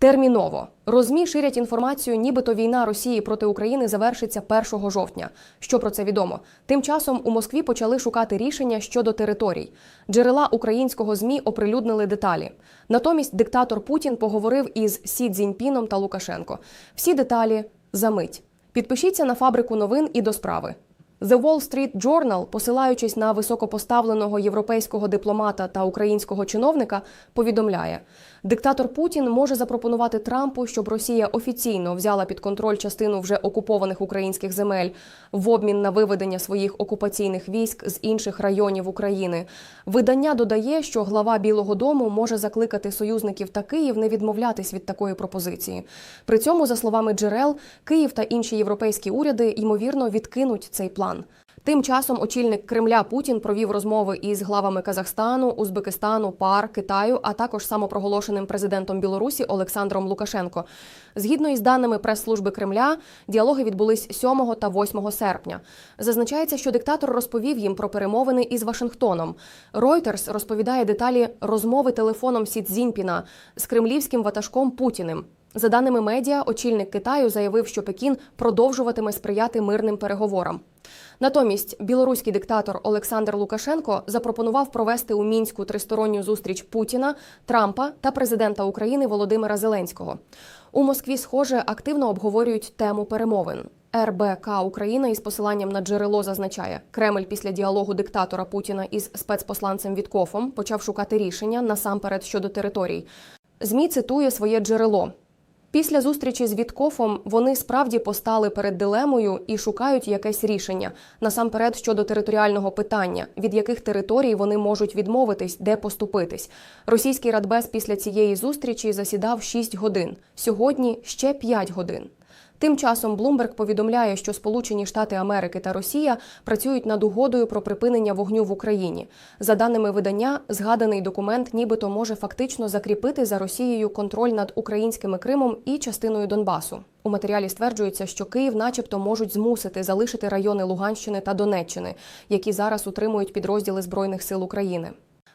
Терміново розмі ширять інформацію, нібито війна Росії проти України завершиться 1 жовтня. Що про це відомо? Тим часом у Москві почали шукати рішення щодо територій. Джерела українського змі оприлюднили деталі. Натомість диктатор Путін поговорив із Сі Цзіньпіном та Лукашенко. Всі деталі за мить. Підпишіться на фабрику новин і до справи. The Wall Street Journal, посилаючись на високопоставленого європейського дипломата та українського чиновника, повідомляє, диктатор Путін може запропонувати Трампу, щоб Росія офіційно взяла під контроль частину вже окупованих українських земель в обмін на виведення своїх окупаційних військ з інших районів України. Видання додає, що глава Білого Дому може закликати союзників та Київ не відмовлятись від такої пропозиції. При цьому, за словами джерел, Київ та інші європейські уряди ймовірно відкинуть цей план. Тим часом очільник Кремля Путін провів розмови із главами Казахстану, Узбекистану, ПАР, Китаю, а також самопроголошеним президентом Білорусі Олександром Лукашенко. Згідно із даними прес-служби Кремля, діалоги відбулись 7 та 8 серпня. Зазначається, що диктатор розповів їм про перемовини із Вашингтоном. Reuters розповідає деталі розмови телефоном Сі Цзіньпіна з кремлівським ватажком Путіним. За даними медіа, очільник Китаю заявив, що Пекін продовжуватиме сприяти мирним переговорам. Натомість білоруський диктатор Олександр Лукашенко запропонував провести у мінську тристоронню зустріч Путіна, Трампа та президента України Володимира Зеленського. У Москві, схоже, активно обговорюють тему перемовин. РБК Україна із посиланням на джерело зазначає, Кремль після діалогу диктатора Путіна із спецпосланцем Віткофом почав шукати рішення насамперед щодо територій. Змі цитує своє джерело. Після зустрічі з Віткофом вони справді постали перед дилемою і шукають якесь рішення насамперед щодо територіального питання, від яких територій вони можуть відмовитись, де поступитись. Російський радбез після цієї зустрічі засідав 6 годин. Сьогодні ще 5 годин. Тим часом Блумберг повідомляє, що Сполучені Штати Америки та Росія працюють над угодою про припинення вогню в Україні. За даними видання, згаданий документ нібито може фактично закріпити за Росією контроль над українськими Кримом і частиною Донбасу. У матеріалі стверджується, що Київ, начебто, можуть змусити залишити райони Луганщини та Донеччини, які зараз утримують підрозділи збройних сил України.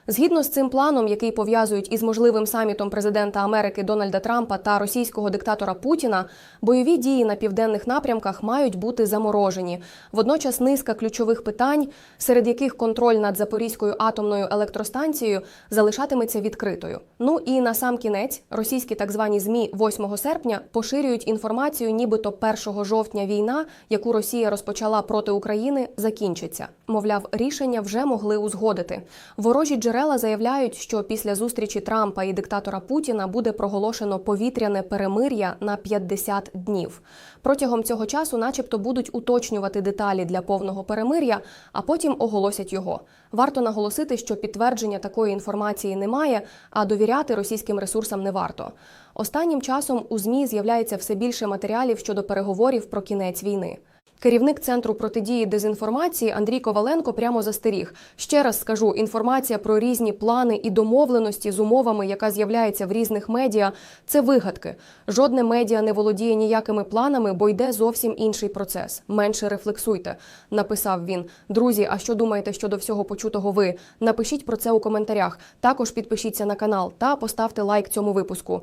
Згідно з цим планом, який пов'язують із можливим самітом президента Америки Дональда Трампа та російського диктатора Путіна, бойові дії на південних напрямках мають бути заморожені. Водночас низка ключових питань, серед яких контроль над Запорізькою атомною електростанцією залишатиметься відкритою. Ну і на сам кінець російські так звані змі 8 серпня поширюють інформацію, нібито 1 жовтня війна, яку Росія розпочала проти України, закінчиться. Мовляв, рішення вже могли узгодити. Ворожі джерела заявляють, що після зустрічі Трампа і диктатора Путіна буде проголошено повітряне перемир'я на 50 днів. Протягом цього часу, начебто, будуть уточнювати деталі для повного перемир'я, а потім оголосять його. Варто наголосити, що підтвердження такої інформації немає, а довіряти російським ресурсам не варто. Останнім часом у змі з'являється все більше матеріалів щодо переговорів про кінець війни. Керівник центру протидії дезінформації Андрій Коваленко прямо застеріг. Ще раз скажу: інформація про різні плани і домовленості з умовами, яка з'являється в різних медіа, це вигадки. Жодне медіа не володіє ніякими планами, бо йде зовсім інший процес. Менше рефлексуйте, написав він. Друзі, а що думаєте щодо всього почутого ви? Напишіть про це у коментарях. Також підпишіться на канал та поставте лайк цьому випуску.